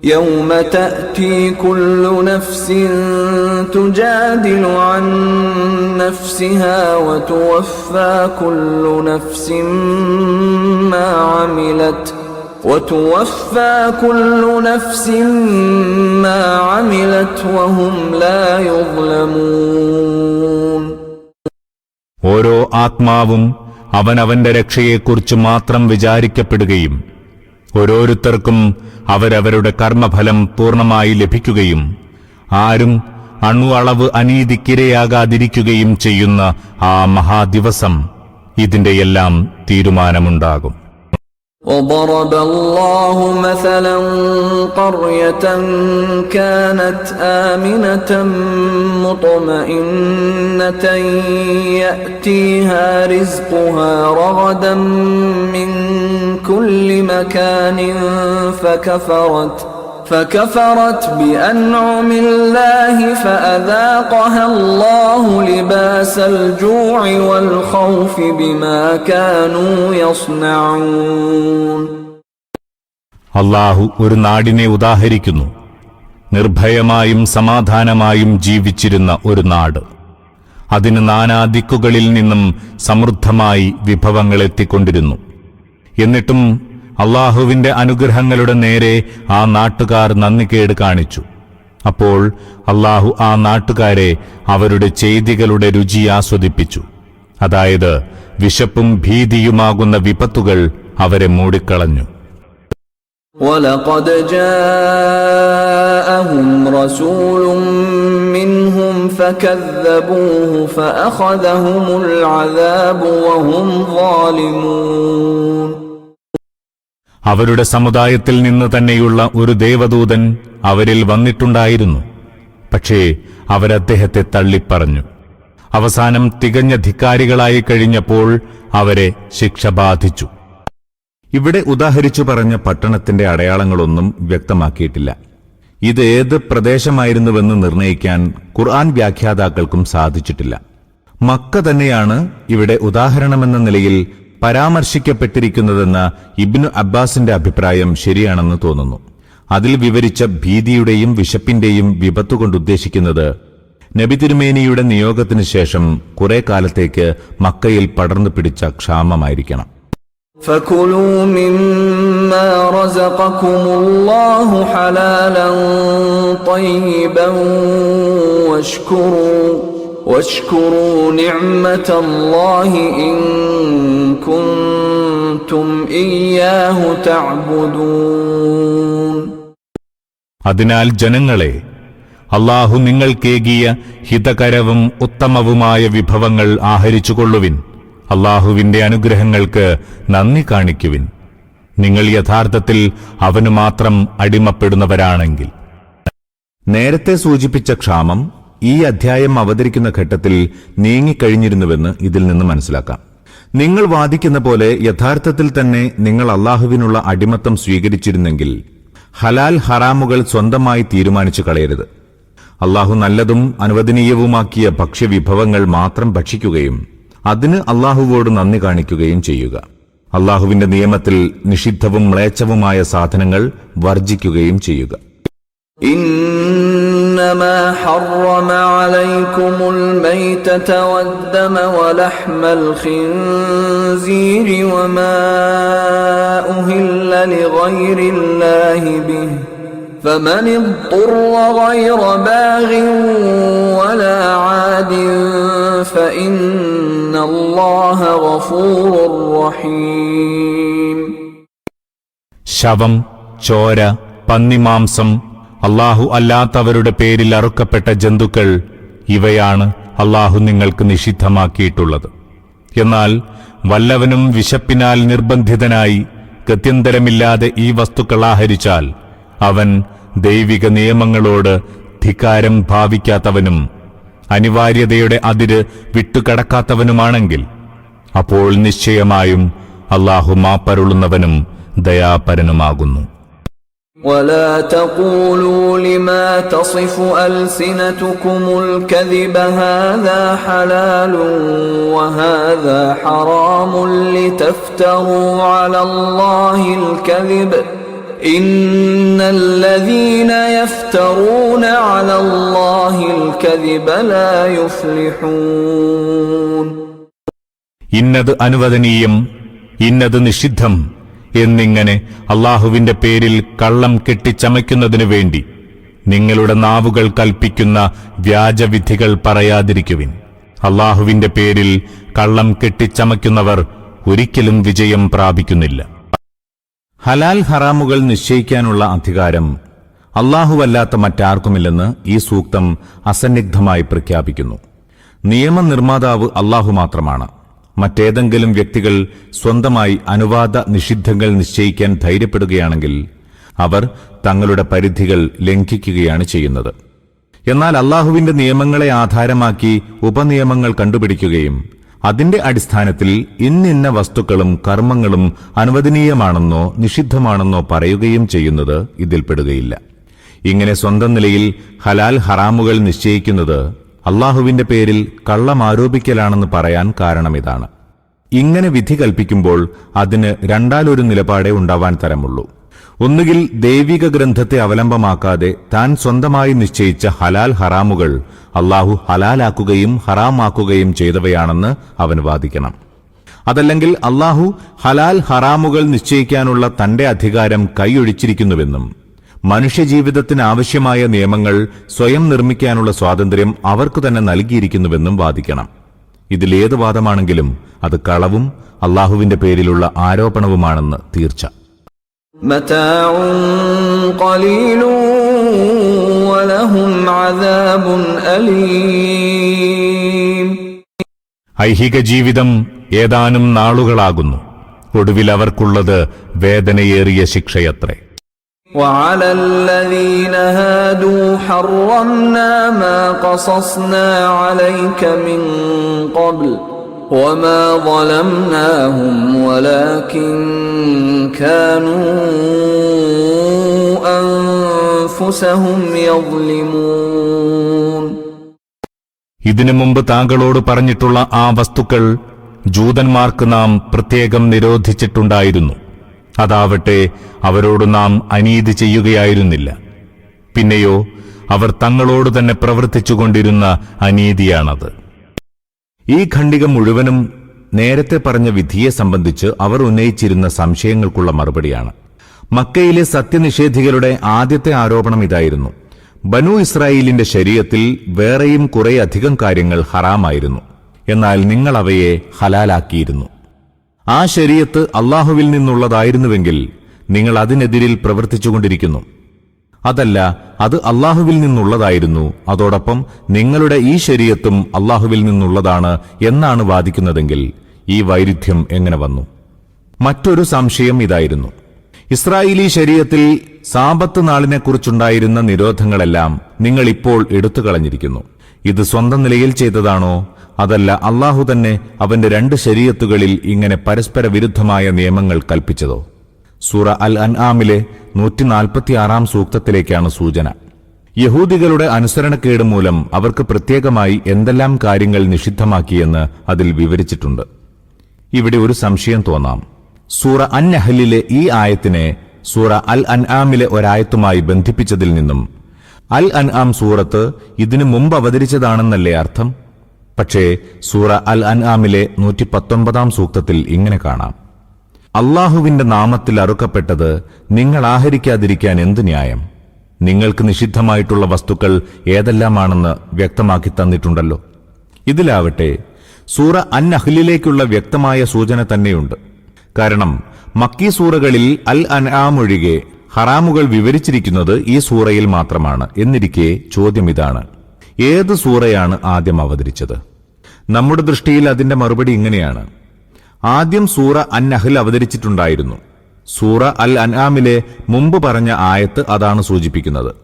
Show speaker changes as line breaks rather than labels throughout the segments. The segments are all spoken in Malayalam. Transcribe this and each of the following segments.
يوم تأتي كل نفس تجادل عن نفسها وتوفى كل نفس ما عملت وتوفى كل نفس ما عملت وهم لا يظلمون
ഓരോ ആത്മാവും അവനവന്റെ രക്ഷയെക്കുറിച്ച് മാത്രം വിചാരിക്കപ്പെടുകയും ഓരോരുത്തർക്കും അവരവരുടെ കർമ്മഫലം പൂർണമായി ലഭിക്കുകയും ആരും അണു അളവ് അനീതിക്കിരയാകാതിരിക്കുകയും ചെയ്യുന്ന ആ മഹാദിവസം ഇതിന്റെയെല്ലാം തീരുമാനമുണ്ടാകും.
وضرب الله مثلا قرية كانت آمنة مطمئنة يأتيها رزقها رغدا من كل مكان فكفرت فكفرت بأنعم الله فأذاقها الله لباس الجوع والخوف بما كانوا يصنعون
അള്ളാഹു ഒരു നാടിനെ ഉദാഹരിക്കുന്നു നിർഭയമായും സമാധാനമായും ജീവിച്ചിരുന്ന ഒരു നാട് അതിന് നാനാ ദിക്കുകളിൽ നിന്നും സമൃദ്ധമായി വിഭവങ്ങൾ എത്തിക്കൊണ്ടിരുന്നു എന്നിട്ടും അള്ളാഹുവിന്റെ അനുഗ്രഹങ്ങളുടെ നേരെ ആ നാട്ടുകാർ നന്ദികേട് കാണിച്ചു അപ്പോൾ അള്ളാഹു ആ നാട്ടുകാരെ അവരുടെ ചെയ്തികളുടെ രുചി ആസ്വദിപ്പിച്ചു അതായത് വിശപ്പും ഭീതിയുമാകുന്ന വിപത്തുകൾ അവരെ മൂടിക്കളഞ്ഞു
ولقد جاءهم رسول منهم فكذبوه فأخذهم العذاب وهم ظالمون
അവരുടെ സമുദായത്തിൽ നിന്ന് തന്നെയുള്ള ഒരു ദേവദൂതൻ അവരിൽ വന്നിട്ടുണ്ടായിരുന്നു. പക്ഷേ അവരദ്ദേഹത്തെ തള്ളിപ്പറഞ്ഞു. അവസാനം തികഞ്ഞ ധിക്കാരികളായി കഴിഞ്ഞപ്പോൾ അവരെ ശിക്ഷ ബാധിച്ചു. ഇവിടെ ഉദാഹരിച്ചു പറഞ്ഞ പട്ടണത്തിന്റെ അടയാളങ്ങളൊന്നും വ്യക്തമാക്കിയിട്ടില്ല. ഇത് ഏത് പ്രദേശമായിരുന്നുവെന്ന് നിർണയിക്കാൻ ഖുർആൻ വ്യാഖ്യാതാക്കൾക്കും സാധിച്ചിട്ടില്ല. മക്ക തന്നെയാണ് ഇവിടെ ഉദാഹരണമെന്ന നിലയിൽ പരാമർശിക്കപ്പെട്ടിരിക്കുന്നതെന്ന ഇബ്നു അബ്ബാസിന്റെ അഭിപ്രായം ശരിയാണെന്ന് തോന്നുന്നു അതിൽ വിവരിച്ച ഭീതിയുടെയും വിശപ്പിന്റെയും വിപത്തു കൊണ്ടുദ്ദേശിക്കുന്നത് നബി തിരുമേനിയുടെ നിയോഗത്തിനു ശേഷം കുറെ കാലത്തേക്ക് മക്കയിൽ പടർന്നു പിടിച്ച ക്ഷാമമായിരിക്കണം
فكلوا مما رزقكم الله حلالا طيبا واشكروا واشكروا نعمة الله إن كنتم إياه تعبدون
അതിനാൽ ജനങ്ങളെ അള്ളാഹു നിങ്ങൾക്കേകിയ ഹിതകരവും ഉത്തമവുമായ വിഭവങ്ങൾ ആഹരിച്ചുകൊള്ളുവിൻ അള്ളാഹുവിന്റെ അനുഗ്രഹങ്ങൾക്ക് നന്ദി കാണിക്കുവിൻ നിങ്ങൾ യഥാർത്ഥത്തിൽ അവനു മാത്രം അടിമപ്പെടുന്നവരാണെങ്കിൽ നേരത്തെ സൂചിപ്പിച്ച ക്ഷാമം ഈ അധ്യായം അവതരിക്കുന്ന ഘട്ടത്തിൽ നീങ്ങിക്കഴിഞ്ഞിരുന്നുവെന്ന് ഇതിൽ നിന്ന് മനസ്സിലാക്കാം. നിങ്ങൾ വാദിക്കുന്ന പോലെ യഥാർത്ഥത്തിൽ തന്നെ നിങ്ങൾ അള്ളാഹുവിനുള്ള അടിമത്തം സ്വീകരിച്ചിരുന്നെങ്കിൽ ഹലാൽ ഹറാമുകൾ സ്വന്തമായി തീരുമാനിച്ചു കളയരുത്. അള്ളാഹു നല്ലതും അനുവദനീയവുമാക്കിയ ഭക്ഷ്യവിഭവങ്ങൾ മാത്രം ഭക്ഷിക്കുകയും അതിന് അള്ളാഹുവോട് നന്ദി കാണിക്കുകയും ചെയ്യുക. അള്ളാഹുവിന്റെ നിയമത്തിൽ നിഷിദ്ധവും മ്ലേച്ഛവുമായ സാധനങ്ങൾ വർജിക്കുകയും ചെയ്യുക.
حرم عليكم الميتة والدم ولحم الخنزير وما أهل لغير الله به فمن اضطر غير باغ ولا عاد فإن الله غفور رحيم
ശവം ചോര പന്നിമാംസം അള്ളാഹു അല്ലാത്തവരുടെ പേരിൽ അറുക്കപ്പെട്ട ജന്തുക്കൾ ഇവയാണ് അള്ളാഹു നിങ്ങൾക്ക് നിഷിദ്ധമാക്കിയിട്ടുള്ളത്. എന്നാൽ വല്ലവനും വിശപ്പിനാൽ നിർബന്ധിതനായി ഗത്യന്തരമില്ലാതെ ഈ വസ്തുക്കൾ ആഹരിച്ചാൽ അവൻ ദൈവിക നിയമങ്ങളോട് ധിക്കാരം ഭാവിക്കാത്തവനും അനിവാര്യതയുടെ അതിര് വിട്ടുകടക്കാത്തവനുമാണെങ്കിൽ അപ്പോൾ നിശ്ചയമായും അള്ളാഹു മാപ്പരുളുന്നവനും ദയാപരനുമാകുന്നു.
ولا تقولوا لما تصف ألسنتكم الكذب هذا حلال وهذا حرام لتفتروا على الله الكذب إن الذين يفترون على الله الكذب لا يفلحون.
إنذ أنوذنيم إنذ نشدهم എന്നിങ്ങനെ അള്ളാഹുവിന്റെ പേരിൽ കള്ളം കെട്ടിച്ചമയ്ക്കുന്നതിനു വേണ്ടി നിങ്ങളുടെ നാവുകൾ കൽപ്പിക്കുന്ന വ്യാജവിധികൾ പറയാതിരിക്കുവിൻ. അള്ളാഹുവിന്റെ പേരിൽ കള്ളം കെട്ടിച്ചമയ്ക്കുന്നവർ ഒരിക്കലും വിജയം പ്രാപിക്കുന്നില്ല. ഹലാൽ ഹറാമുകൾ നിശ്ചയിക്കാനുള്ള അധികാരം അള്ളാഹുവല്ലാത്ത മറ്റാർക്കുമില്ലെന്ന് ഈ സൂക്തം അസന്നിഗ്ധമായി പ്രഖ്യാപിക്കുന്നു. നിയമനിർമ്മാതാവ് അള്ളാഹു മാത്രമാണ്. മറ്റേതെങ്കിലും വ്യക്തികൾ സ്വന്തമായി അനുവാദ നിഷിദ്ധങ്ങൾ നിശ്ചയിക്കാൻ ധൈര്യപ്പെടുകയാണെങ്കിൽ അവർ തങ്ങളുടെ പരിധികൾ ലംഘിക്കുകയാണ് ചെയ്യുന്നത്. എന്നാൽ അള്ളാഹുവിന്റെ നിയമങ്ങളെ ആധാരമാക്കി ഉപനിയമങ്ങൾ കണ്ടുപിടിക്കുകയും അതിന്റെ അടിസ്ഥാനത്തിൽ ഇന്നിന്ന വസ്തുക്കളും കർമ്മങ്ങളും അനുവദനീയമാണെന്നോ നിഷിദ്ധമാണെന്നോ പറയുകയും ചെയ്യുന്നത് ഇതിൽപ്പെടുകയില്ല. ഇങ്ങനെ സ്വന്തം നിലയിൽ ഹലാൽ ഹറാമുകൾ നിശ്ചയിക്കുന്നത് അള്ളാഹുവിന്റെ പേരിൽ കള്ളം ആരോപിക്കലാണെന്ന് പറയാൻ കാരണമിതാണ് ഇങ്ങനെ വിധി കൽപ്പിക്കുമ്പോൾ അതിന് രണ്ടാലൊരു നിലപാടേ ഉണ്ടാവാൻ തരമുള്ളൂ. ഒന്നുകിൽ ദൈവിക ഗ്രന്ഥത്തെ അവലംബമാക്കാതെ താൻ സ്വന്തമായി നിശ്ചയിച്ച ഹലാൽ ഹറാമുകൾ അള്ളാഹു ഹലാലാക്കുകയും ഹറാമാക്കുകയും ചെയ്തവയാണെന്ന് അവൻ വാദിക്കണം. അതല്ലെങ്കിൽ അള്ളാഹു ഹലാൽ ഹറാമുകൾ നിശ്ചയിക്കാനുള്ള തന്റെ അധികാരം കൈയൊഴിച്ചിരിക്കുന്നുവെന്നും മനുഷ്യജീവിതത്തിന് ആവശ്യമായ നിയമങ്ങൾ സ്വയം നിർമ്മിക്കാനുള്ള സ്വാതന്ത്ര്യം അവർക്ക് തന്നെ നൽകിയിരിക്കുന്നുവെന്നും വാദിക്കണം. ഇതിലേത് വാദമാണെങ്കിലും അത് കളവും അള്ളാഹുവിന്റെ പേരിലുള്ള ആരോപണവുമാണെന്ന് തീർച്ച. ഐഹിക ജീവിതം ഏതാനും നാളുകളാകുന്നു. ഒടുവിൽ അവർക്കുള്ളത് വേദനയേറിയ ശിക്ഷയത്രേ.
وعلى الذين هادوا حرمنا ما قصصنا عليك من قبل وما ظلمناهم ولكن كانوا أنفسهم يظلمون
ഇതിനു മുമ്പ് താങ്കളോട് പറഞ്ഞിട്ടുള്ള ആ വസ്തുക്കൾ ജൂതന്മാർക്ക് നാം പ്രത്യേകം നിരോധിച്ചിട്ടുണ്ടായിരുന്നു അതാവട്ടെ അവരോട് നാം അനീതി ചെയ്യുകയായിരുന്നില്ല. പിന്നെയോ അവർ തങ്ങളോട് തന്നെ പ്രവർത്തിച്ചുകൊണ്ടിരുന്ന അനീതിയാണത്. ഈ ഖണ്ഡിക മുഴുവനും നേരത്തെ പറഞ്ഞ വിധിയെ സംബന്ധിച്ച് അവർ ഉന്നയിച്ചിരുന്ന സംശയങ്ങൾക്കുള്ള മറുപടിയാണ്. മക്കയിലെ സത്യനിഷേധികളുടെ ആദ്യത്തെ ആരോപണം ഇതായിരുന്നു. ബനു ഇസ്രായേലിന്റെ ശരീരത്തിൽ വേറെയും കുറേയധികം കാര്യങ്ങൾ ഹറാമായിരുന്നു. എന്നാൽ നിങ്ങൾ അവയെ ഹലാലാക്കിയിരുന്നു. ആ ശരീരത്ത് അള്ളാഹുവിൽ നിന്നുള്ളതായിരുന്നുവെങ്കിൽ നിങ്ങൾ അതിനെതിരിൽ പ്രവർത്തിച്ചുകൊണ്ടിരിക്കുന്നു. അതല്ല അത് അള്ളാഹുവിൽ നിന്നുള്ളതായിരുന്നു. അതോടൊപ്പം നിങ്ങളുടെ ഈ ശരീരത്തും അള്ളാഹുവിൽ നിന്നുള്ളതാണ് എന്നാണ് വാദിക്കുന്നതെങ്കിൽ ഈ വൈരുദ്ധ്യം എങ്ങനെ വന്നു? മറ്റൊരു സംശയം ഇതായിരുന്നു. ഇസ്രായേലി ശരീരത്തിൽ സാപത്ത് നാളിനെക്കുറിച്ചുണ്ടായിരുന്ന നിരോധങ്ങളെല്ലാം നിങ്ങൾ ഇപ്പോൾ എടുത്തു കളഞ്ഞിരിക്കുന്നു ഇത് സ്വന്തം നിലയിൽ ചെയ്തതാണോ? അതല്ല അള്ളാഹു തന്നെ അവന്റെ രണ്ട് ശരീരത്തുകളിൽ ഇങ്ങനെ പരസ്പര വിരുദ്ധമായ നിയമങ്ങൾ കൽപ്പിച്ചതോ? സൂറ അൽ അൻആമിലെ നൂറ്റി നാൽപ്പത്തിയാറാം സൂക്തത്തിലേക്കാണ് സൂചന. യഹൂദികളുടെ അനുസരണക്കേട് മൂലം അവർക്ക് പ്രത്യേകമായി എന്തെല്ലാം കാര്യങ്ങൾ നിഷിദ്ധമാക്കിയെന്ന് അതിൽ വിവരിച്ചിട്ടുണ്ട്. ഇവിടെ ഒരു സംശയം തോന്നാം. സൂറ അൻ അഹലിലെ ഈ ആയത്തിനെ സൂറ അൽ അൻആമിലെ ഒരായത്തുമായി ബന്ധിപ്പിച്ചതിൽ നിന്നും അൽ അൻആം സൂറത്ത് ഇതിനു മുമ്പ് അവതരിച്ചതാണെന്നല്ലേ അർത്ഥം? പക്ഷേ സൂറ അൽ അൻആമിലെ നൂറ്റി പത്തൊമ്പതാം സൂക്തത്തിൽ ഇങ്ങനെ കാണാം. അള്ളാഹുവിന്റെ നാമത്തിൽ അറുക്കപ്പെട്ടത് നിങ്ങൾ ആഹരിക്കാതിരിക്കാൻ എന്ത് ന്യായം? നിങ്ങൾക്ക് നിഷിദ്ധമായിട്ടുള്ള വസ്തുക്കൾ ഏതെല്ലാമാണെന്ന് വ്യക്തമാക്കി തന്നിട്ടുണ്ടല്ലോ. ഇതിലാവട്ടെ സൂറ അൻ അഹ്ലിലേക്കുള്ള വ്യക്തമായ സൂചന തന്നെയുണ്ട്. കാരണം മക്കി സൂറകളിൽ അൽ അൻആം ഒഴികെ ഹറാമുകൾ വിവരിച്ചിരിക്കുന്നത് ഈ സൂറയിൽ മാത്രമാണ്. എന്നിരിക്കെ ചോദ്യം ഇതാണ്. ഏത് സൂറയാണ് ആദ്യം അവതരിച്ചത്? നമ്മുടെ ദൃഷ്ടിയിൽ അതിന്റെ മറുപടി ഇങ്ങനെയാണ്. ആദ്യം സൂറ അൻ നഹ്ൽ അവതരിച്ചിട്ടുണ്ടായിരുന്നു. സൂറ അൽ അൻആമിലെ മുമ്പ് പറഞ്ഞ ആയത്ത് അതാണ് സൂചിപ്പിക്കുന്നത്.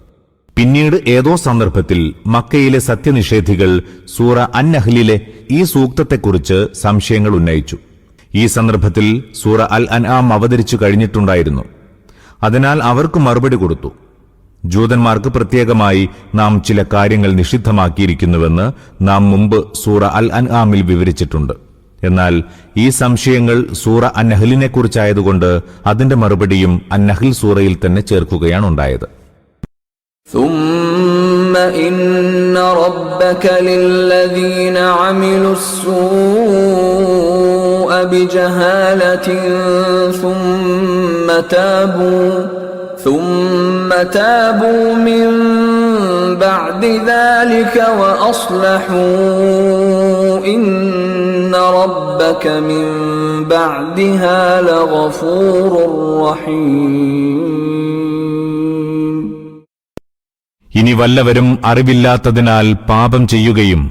പിന്നീട് ഏതോ സന്ദർഭത്തിൽ മക്കയിലെ സത്യനിഷേധികൾ സൂറ അൻ അഹ്ലിലെ ഈ സൂക്തത്തെക്കുറിച്ച് സംശയങ്ങൾ ഉന്നയിച്ചു. ഈ സന്ദർഭത്തിൽ സൂറ അൽ അൻആം അവതരിച്ചു കഴിഞ്ഞിട്ടുണ്ടായിരുന്നു. അതിനാൽ അവർക്ക് മറുപടി കൊടുത്തു. ജൂതന്മാർക്ക് പ്രത്യേകമായി നാം ചില കാര്യങ്ങൾ നിഷിദ്ധമാക്കിയിരിക്കുന്നുവെന്ന് നാം മുമ്പ് സൂറ അൽ അൻആമിൽ വിവരിച്ചിട്ടുണ്ട് എന്നാൽ ഈ സംശയങ്ങൾ സൂറ അന്നഹലിനെ കുറിച്ചായതുകൊണ്ട് അതിന്റെ മറുപടിയും അന്നഹൽ സൂറയിൽ തന്നെ ചേർക്കുകയാണുണ്ടായത്
ثم إن ربك للذين عملوا السوء بجهالة ثم تابوا ثم تابوا من بعد ذلك وأصلحوا إن ربك من بعدها لغفور رحيم
ഇനി വല്ലവരും അറിവില്ലാത്തതിനാൽ പാപം ചെയ്യുകയും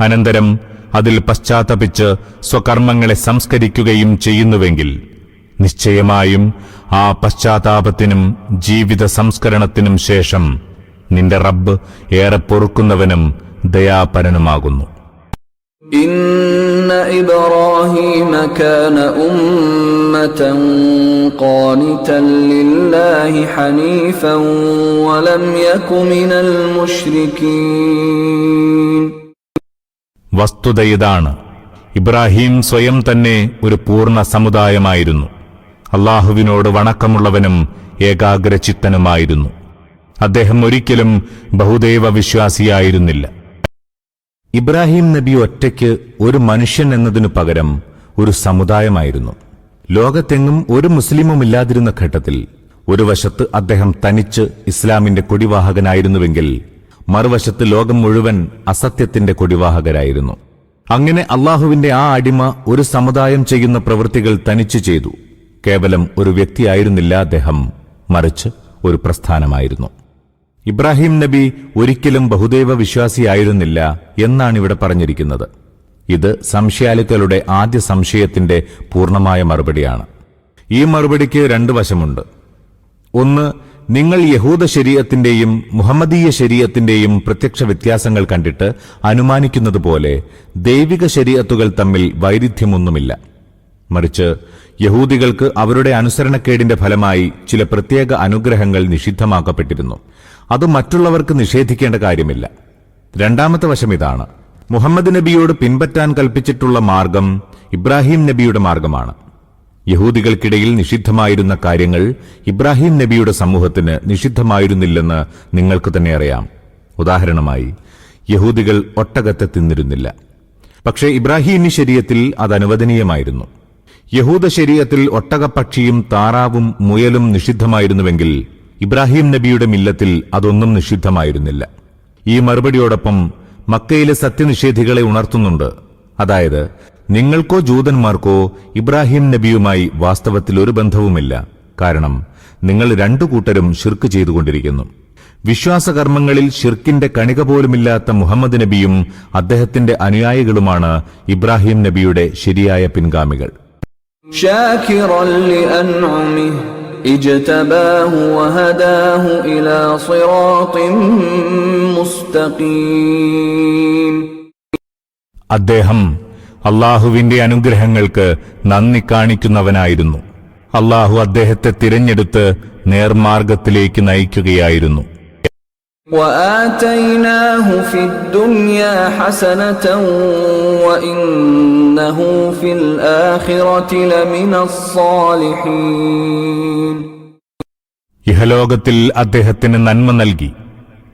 അനന്തരം അതിൽ പശ്ചാത്തപിച്ച് സ്വകർമ്മങ്ങളെ സംസ്കരിക്കുകയും ചെയ്യുന്നുവെങ്കിൽ നിശ്ചയമായും ആ പശ്ചാത്താപത്തിനും ജീവിത സംസ്കരണത്തിനും ശേഷം നിന്റെ റബ്ബ് ഏറെ പൊറുക്കുന്നവനും ദയാപരനുമാകുന്നു
إن إبراهيم كان أمة قانتا لله حنيفا ولم يك من المشركين
വസ്തുതയിതാണ് ഇബ്രാഹിം സ്വയം തന്നെ ഒരു പൂർണ്ണ സമുദായമായിരുന്നു അള്ളാഹുവിനോട് വണക്കമുള്ളവനും ഏകാഗ്രചിത്തനുമായിരുന്നു. അദ്ദേഹം ഒരിക്കലും ബഹുദൈവ വിശ്വാസിയായിരുന്നില്ല ഇബ്രാഹിം നബി ഒറ്റയ്ക്ക് ഒരു മനുഷ്യൻ എന്നതിനു പകരം ഒരു സമുദായമായിരുന്നു. ലോകത്തെങ്ങും ഒരു മുസ്ലിമുമില്ലാതിരുന്ന ഘട്ടത്തിൽ ഒരു വശത്ത് അദ്ദേഹം തനിച്ച് ഇസ്ലാമിന്റെ കൊടിവാഹകനായിരുന്നുവെങ്കിൽ മറുവശത്ത് ലോകം മുഴുവൻ അസത്യത്തിന്റെ കൊടിവാഹകരായിരുന്നു. അങ്ങനെ അള്ളാഹുവിന്റെ ആ അടിമ ഒരു സമുദായം ചെയ്യുന്ന പ്രവൃത്തികൾ തനിച്ചു ചെയ്തു. കേവലം ഒരു വ്യക്തിയായിരുന്നില്ല അദ്ദേഹം. മറിച്ച് ഒരു പ്രസ്ഥാനമായിരുന്നു. ഇബ്രാഹിം നബി ഒരിക്കലും ബഹുദൈവ വിശ്വാസിയായിരുന്നില്ല എന്നാണ് ഇവിടെ പറഞ്ഞിരിക്കുന്നത്. ഇത് സംശയാലുക്കളുടെ ആദ്യ സംശയത്തിന്റെ പൂർണമായ മറുപടിയാണ്. ഈ മറുപടിക്ക് രണ്ട് വശമുണ്ട്. ഒന്ന് നിങ്ങൾ യഹൂദ ശരീരത്തിന്റെയും മുഹമ്മദീയ ശരീരത്തിന്റെയും പ്രത്യക്ഷ വ്യത്യാസങ്ങൾ കണ്ടിട്ട് അനുമാനിക്കുന്നതുപോലെ ദൈവിക ശരീരത്തുകൾ തമ്മിൽ വൈരുദ്ധ്യമൊന്നുമില്ല. മറിച്ച് യഹൂദികൾക്ക് അവരുടെ അനുസരണക്കേടിന്റെ ഫലമായി ചില പ്രത്യേക അനുഗ്രഹങ്ങൾ നിഷിദ്ധമാക്കപ്പെട്ടിരുന്നു. അത് മറ്റുള്ളവർക്ക് നിഷേധിക്കേണ്ട കാര്യമില്ല. രണ്ടാമത്തെ വശം ഇതാണ്. മുഹമ്മദ് നബിയോട് പിൻപറ്റാൻ കൽപ്പിച്ചിട്ടുള്ള മാർഗം ഇബ്രാഹിം നബിയുടെ മാർഗമാണ്. യഹൂദികൾക്കിടയിൽ നിഷിദ്ധമായിരുന്ന കാര്യങ്ങൾ ഇബ്രാഹിം നബിയുടെ സമൂഹത്തിന് നിഷിദ്ധമായിരുന്നില്ലെന്ന് നിങ്ങൾക്ക് തന്നെ അറിയാം. ഉദാഹരണമായി യഹൂദികൾ ഒട്ടകത്തെ തിന്നിരുന്നില്ല. പക്ഷേ ഇബ്രാഹിമി ശരീരത്തിൽ അത് അനുവദനീയമായിരുന്നു. യഹൂദ ശരീരത്തിൽ ഒട്ടകപ്പക്ഷിയും താറാവും മുയലും നിഷിദ്ധമായിരുന്നുവെങ്കിൽ ഇബ്രാഹിം നബിയുടെ മില്ലത്തിൽ അതൊന്നും നിഷിദ്ധമായിരുന്നില്ല. ഈ മറുപടിയോടൊപ്പം മക്കയിലെ സത്യനിഷേധികളെ ഉണർത്തുന്നുണ്ട്. അതായത് നിങ്ങൾക്കോ ജൂതന്മാർക്കോ ഇബ്രാഹിം നബിയുമായി വാസ്തവത്തിൽ ഒരു ബന്ധവുമില്ല. കാരണം നിങ്ങൾ രണ്ടു കൂട്ടരും ഷിർക്ക് ചെയ്തുകൊണ്ടിരിക്കുന്നു. വിശ്വാസകർമ്മങ്ങളിൽ ഷിർക്കിന്റെ കണിക പോലുമില്ലാത്ത മുഹമ്മദ് നബിയും അദ്ദേഹത്തിന്റെ അനുയായികളുമാണ് ഇബ്രാഹിം നബിയുടെ ശരിയായ പിൻഗാമികൾ.
شاكرا لأنعمه اجتباه وهداه إلى صراط مستقيم
അദ്ദേഹം അള്ളാഹുവിന്റെ അനുഗ്രഹങ്ങൾക്ക് നന്ദി കാണിക്കുന്നവനായിരുന്നു അള്ളാഹു അദ്ദേഹത്തെ തിരഞ്ഞെടുത്ത് നേർമാർഗത്തിലേക്ക് നയിക്കുകയായിരുന്നു
وآتيناه في الدنيا حسنة وإنه في الآخرة لمن الصالحين
ഇഹലോകത്തിൽ അദ്ദേഹത്തിന് നന്മ നൽകി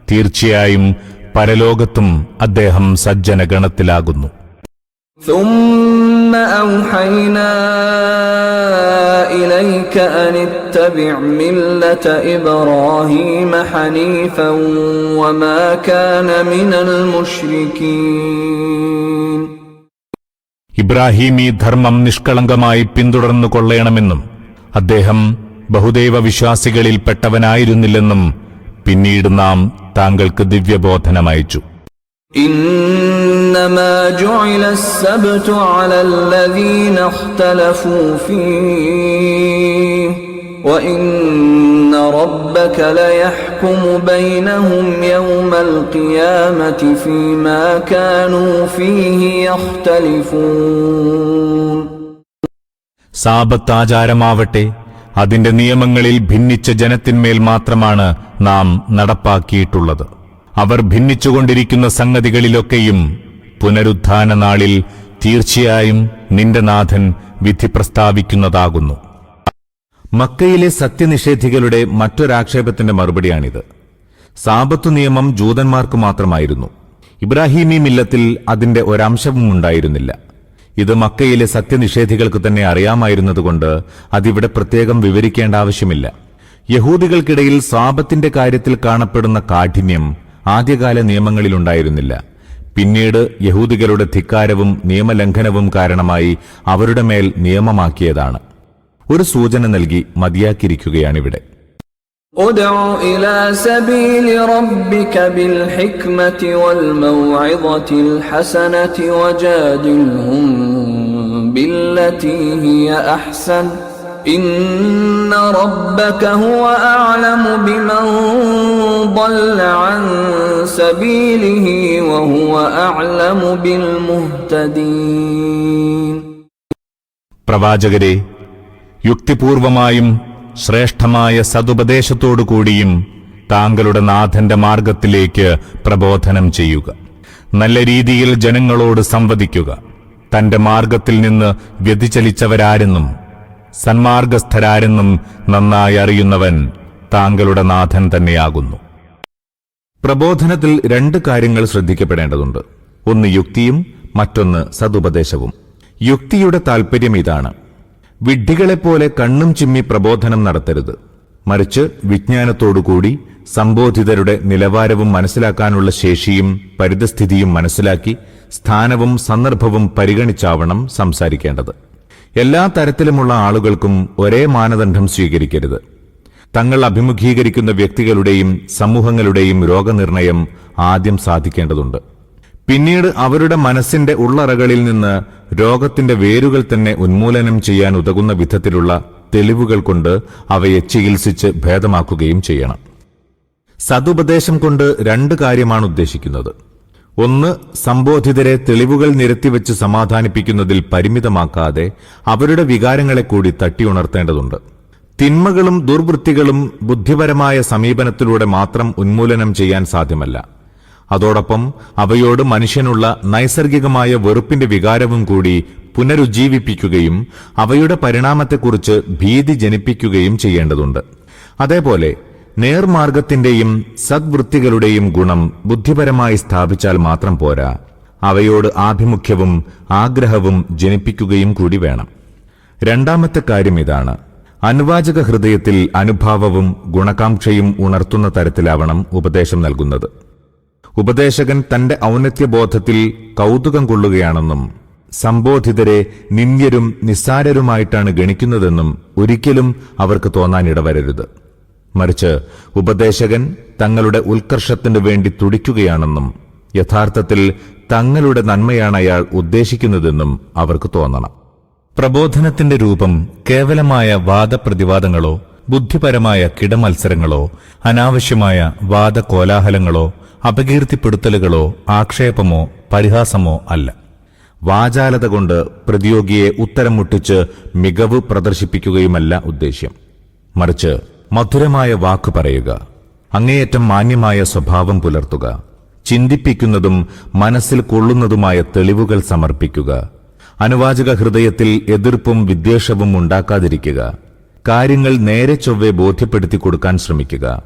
തീർച്ചയായും പരലോകത്തും അദ്ദേഹം സജ്ജനഗണത്തിലാകുന്നു
ثم أوحينا إليك أن اتبع ملة إبراهيم حنيفا وما كان من المشركين
ഇബ്രാഹിം ഈ ധർമ്മം നിഷ്കളങ്കമായി പിന്തുടർന്നു കൊള്ളണമെന്നും അദ്ദേഹം ബഹുദൈവ വിശ്വാസികളിൽപ്പെട്ടവനായിരുന്നില്ലെന്നും പിന്നീട് നാം താങ്കൾക്ക് ദിവ്യബോധനമയച്ചു
إنما جعل السبت على الذين اختلفوا فيه وإن ربك ليحكم بينهم يوم القيامة فيما كانوا فيه يختلفون
സാപത്താചാരമാവട്ടെ അതിന്റെ നിയമങ്ങളിൽ ഭിന്നിച്ച ജനത്തിന്മേൽ മാത്രമാണ് നാം നടപ്പാക്കിയിട്ടുള്ളത് അവർ ഭിന്നിച്ചുകൊണ്ടിരിക്കുന്ന സംഗതികളിലൊക്കെയും പുനരുത്ഥാന നാളിൽ തീർച്ചയായും നിന്റെ നാഥൻ വിധി പ്രസ്താവിക്കുന്നതാകുന്നു. മക്കയിലെ സത്യനിഷേധികളുടെ മറ്റൊരാക്ഷേപത്തിന്റെ മറുപടിയാണിത്. സാപത്തു നിയമം ജൂതന്മാർക്ക് മാത്രമായിരുന്നു. ഇബ്രാഹിമി മില്ലത്തിൽ അതിന്റെ ഒരംശവും ഉണ്ടായിരുന്നില്ല. ഇത് മക്കയിലെ സത്യനിഷേധികൾക്ക് തന്നെ അറിയാമായിരുന്നതുകൊണ്ട് അതിവിടെ പ്രത്യേകം വിവരിക്കേണ്ട ആവശ്യമില്ല. യഹൂദികൾക്കിടയിൽ സാപത്തിന്റെ കാര്യത്തിൽ കാണപ്പെടുന്ന കാഠിന്യം ആദ്യകാല നിയമങ്ങളിലുണ്ടായിരുന്നില്ല. പിന്നീട് യഹൂദികളുടെ ധിക്കാരവും നിയമലംഘനവും കാരണമായി അവരുടെ മേൽ നിയമമാക്കിയതാണ്. ഒരു സൂചന നൽകി മതിയാക്കിയിരിക്കുകയാണിവിടെ.
ബില്ലതീ ഹിയ അഹ്സൻ. ربك بالحكمة والموعظة الحسنة وجادلهم بالتي هي أحسن إن ربك هو أعلم بمن ضل عن سبيله وهو أعلم بالمهتدين
പ്രവാചകരെ യുക്തിപൂർവമായും ശ്രേഷ്ഠമായ സതുപദേശത്തോടുകൂടിയും താങ്കളുടെ നാഥന്റെ മാർഗത്തിലേക്ക് പ്രബോധനം ചെയ്യുക നല്ല രീതിയിൽ ജനങ്ങളോട് സംവദിക്കുക തന്റെ മാർഗത്തിൽ നിന്ന് വ്യതിചലിച്ചവരാരെന്നും സന്മാർഗസ്ഥരാരെന്നും നന്നായി അറിയുന്നവൻ താങ്കളുടെ നാഥൻ തന്നെയാകുന്നു. പ്രബോധനത്തിൽ രണ്ട് കാര്യങ്ങൾ ശ്രദ്ധിക്കപ്പെടേണ്ടതുണ്ട്. ഒന്ന് യുക്തിയും മറ്റൊന്ന് സതുപദേശവും. യുക്തിയുടെ താൽപര്യം ഇതാണ്. വിഡ്ഢികളെപ്പോലെ കണ്ണും ചിമ്മി പ്രബോധനം നടത്തരുത്. മറിച്ച് വിജ്ഞാനത്തോടുകൂടി സംബോധിതരുടെ നിലവാരവും മനസ്സിലാക്കാനുള്ള ശേഷിയും പരിതസ്ഥിതിയും മനസ്സിലാക്കി സ്ഥാനവും സന്ദർഭവും പരിഗണിച്ചാവണം സംസാരിക്കേണ്ടത്. എല്ലാ തരത്തിലുമുള്ള ആളുകൾക്കും ഒരേ മാനദണ്ഡം സ്വീകരിക്കരുത്. തങ്ങൾ അഭിമുഖീകരിക്കുന്ന വ്യക്തികളുടെയും സമൂഹങ്ങളുടെയും രോഗനിർണയം ആദ്യം സാധിക്കേണ്ടതുണ്ട്. പിന്നീട് അവരുടെ മനസ്സിന്റെ ഉള്ളറകളിൽ നിന്ന് രോഗത്തിന്റെ വേരുകൾ തന്നെ ഉന്മൂലനം ചെയ്യാൻ ഉതകുന്ന വിധത്തിലുള്ള തെളിവുകൾ കൊണ്ട് അവയെ ചികിത്സിച്ച് ഭേദമാക്കുകയും ചെയ്യണം. സതുപദേശം കൊണ്ട് രണ്ട് കാര്യമാണ് ഉദ്ദേശിക്കുന്നത്. ഒന്ന് സംബോധിതരെ തെളിവുകൾ നിരത്തിവെച്ച് സമാധാനിപ്പിക്കുന്നതിൽ പരിമിതമാക്കാതെ അവരുടെ വികാരങ്ങളെ കൂടി തട്ടിയുണർത്തേണ്ടതുണ്ട്. തിന്മകളും ദുർവൃത്തികളും ബുദ്ധിപരമായ സമീപനത്തിലൂടെ മാത്രം ഉന്മൂലനം ചെയ്യാൻ സാധ്യമല്ല. അതോടൊപ്പം അവയോട് മനുഷ്യനുള്ള നൈസർഗികമായ വെറുപ്പിന്റെ വികാരവും കൂടി പുനരുജ്ജീവിപ്പിക്കുകയും അവയുടെ പരിണാമത്തെക്കുറിച്ച് ഭീതി ജനിപ്പിക്കുകയും ചെയ്യേണ്ടതുണ്ട്. അതേപോലെ നേർമാർഗത്തിന്റെയും സദ്വൃത്തികളുടെയും ഗുണം ബുദ്ധിപരമായി സ്ഥാപിച്ചാൽ മാത്രം പോരാ. അവയോട് ആഭിമുഖ്യവും ആഗ്രഹവും ജനിപ്പിക്കുകയും കൂടി വേണം. രണ്ടാമത്തെ കാര്യം ഇതാണ്. അനുവാചക ഹൃദയത്തിൽ അനുഭാവവും ഗുണകാംക്ഷയും ഉണർത്തുന്ന തരത്തിലാവണം ഉപദേശം നൽകുന്നത്. ഉപദേശകൻ തന്റെ ഔന്നത്യബോധത്തിൽ കൗതുകം കൊള്ളുകയാണെന്നും സംബോധിതരെ നിന്ദ്യരും നിസ്സാരരുമായിട്ടാണ് ഗണിക്കുന്നതെന്നും ഒരിക്കലും അവർക്ക് തോന്നാനിടവരരുത്. മറിച്ച് ഉപദേശകൻ തങ്ങളുടെ ഉത്കർഷത്തിനു വേണ്ടി തുടിക്കുകയാണെന്നും യഥാർത്ഥത്തിൽ തങ്ങളുടെ നന്മയാണ് അയാൾ ഉദ്ദേശിക്കുന്നതെന്നും അവർക്ക് തോന്നണം. പ്രബോധനത്തിന്റെ രൂപം കേവലമായ വാദപ്രതിവാദങ്ങളോ ബുദ്ധിപരമായ കിടമത്സരങ്ങളോ അനാവശ്യമായ വാദകോലാഹലങ്ങളോ അപകീർത്തിപ്പെടുത്തലുകളോ ആക്ഷേപമോ പരിഹാസമോ അല്ല. വാചാലത കൊണ്ട് പ്രതിയോഗിയെ ഉത്തരം മുട്ടിച്ച് മികവ് പ്രദർശിപ്പിക്കുകയുമല്ല ഉദ്ദേശ്യം. മറിച്ച് മധുരമായ വാക്കു പറയുക. അങ്ങേയറ്റം മാന്യമായ സ്വഭാവം പുലർത്തുക. ചിന്തിപ്പിക്കുന്നതും മനസ്സിൽ കൊള്ളുന്നതുമായ തെളിവുകൾ സമർപ്പിക്കുക. അനുവാചക ഹൃദയത്തിൽ എതിർപ്പും വിദ്വേഷവും ഉണ്ടാക്കാതിരിക്കുക. കാര്യങ്ങൾ നേരെ ചൊവ്വെ ബോധ്യപ്പെടുത്തി കൊടുക്കാൻ ശ്രമിക്കുക.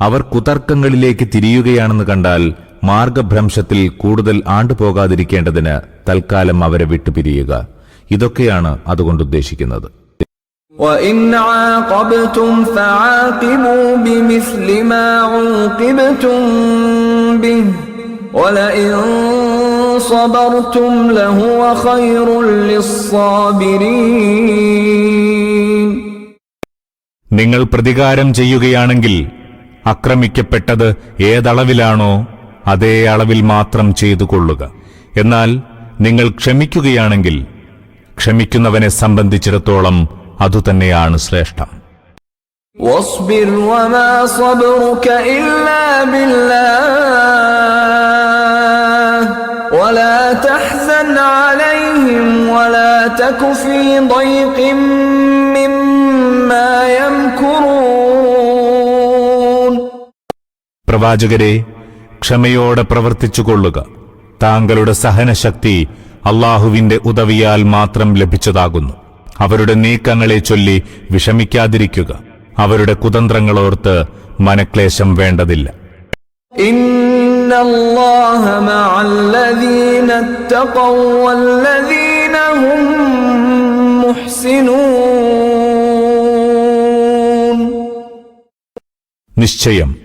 അവർ കുതർക്കങ്ങളിലേക്ക് തിരിയുകയാണെന്ന് കണ്ടാൽ മാർഗഭ്രംശത്തിൽ കൂടുതൽ ആണ്ടുപോകാതിരിക്കേണ്ടതിന് തൽക്കാലം അവരെ വിട്ടുപിരിയുക. ഇതൊക്കെയാണ് അതുകൊണ്ട് ഉദ്ദേശിക്കുന്നത്.
وإن عاقبتم فعاقبوا بمثل ما عوقبتم به ولئن صبرتم لهو خير للصابرين
നിങ്ങൾ പ്രതികാരം ചെയ്യുകയാണെങ്കിൽ ആക്രമിക്കപ്പെട്ടത് ഏതളവിലാണോ അതേ അളവിൽ മാത്രം ചെയ്തു കൊള്ളുക എന്നാൽ നിങ്ങൾ ക്ഷമിക്കുകയാണെങ്കിൽ ക്ഷമിക്കുന്നവനെ സംബന്ധിച്ചിടത്തോളം അതുതന്നെയാണ് ശ്രേഷ്ഠം
واصبر وما صبرك إلا بالله ولا تحزن عليهم ولا تك في ضيق مما يمكرون
പ്രവാചകരെ ക്ഷമയോടെ പ്രവർത്തിച്ചുകൊള്ളുക താങ്കളുടെ സഹനശക്തി അള്ളാഹുവിന്റെ ഉദവിയാൽ മാത്രം ലഭിച്ചതാകുന്നു അവരുടെ നീക്കങ്ങളെ ചൊല്ലി വിഷമിക്കാതിരിക്കുക. അവരുടെ കുതന്ത്രങ്ങളോർത്ത് മനക്ലേശം വേണ്ടതില്ല. നിശ്ചയം.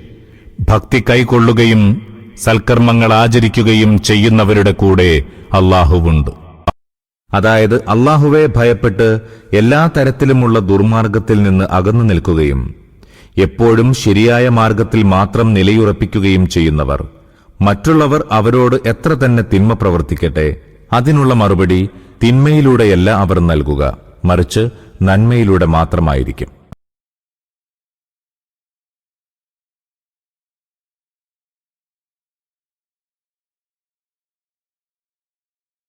ഭക്തി കൈക്കൊള്ളുകയും സൽക്കർമ്മങ്ങൾ ആചരിക്കുകയും ചെയ്യുന്നവരുടെ കൂടെ അള്ളാഹുവുണ്ട് അതായത് അള്ളാഹുവെ ഭയപ്പെട്ട് എല്ലാ തരത്തിലുമുള്ള ദുർമാർഗത്തിൽ നിന്ന് അകന്നു നിൽക്കുകയും എപ്പോഴും ശരിയായ മാർഗത്തിൽ മാത്രം നിലയുറപ്പിക്കുകയും ചെയ്യുന്നവർ. മറ്റുള്ളവർ അവരോട് എത്ര തന്നെ തിന്മ പ്രവർത്തിക്കട്ടെ അതിനുള്ള മറുപടി തിന്മയിലൂടെയല്ല അവർ നൽകുക മറിച്ച് നന്മയിലൂടെ മാത്രമായിരിക്കും.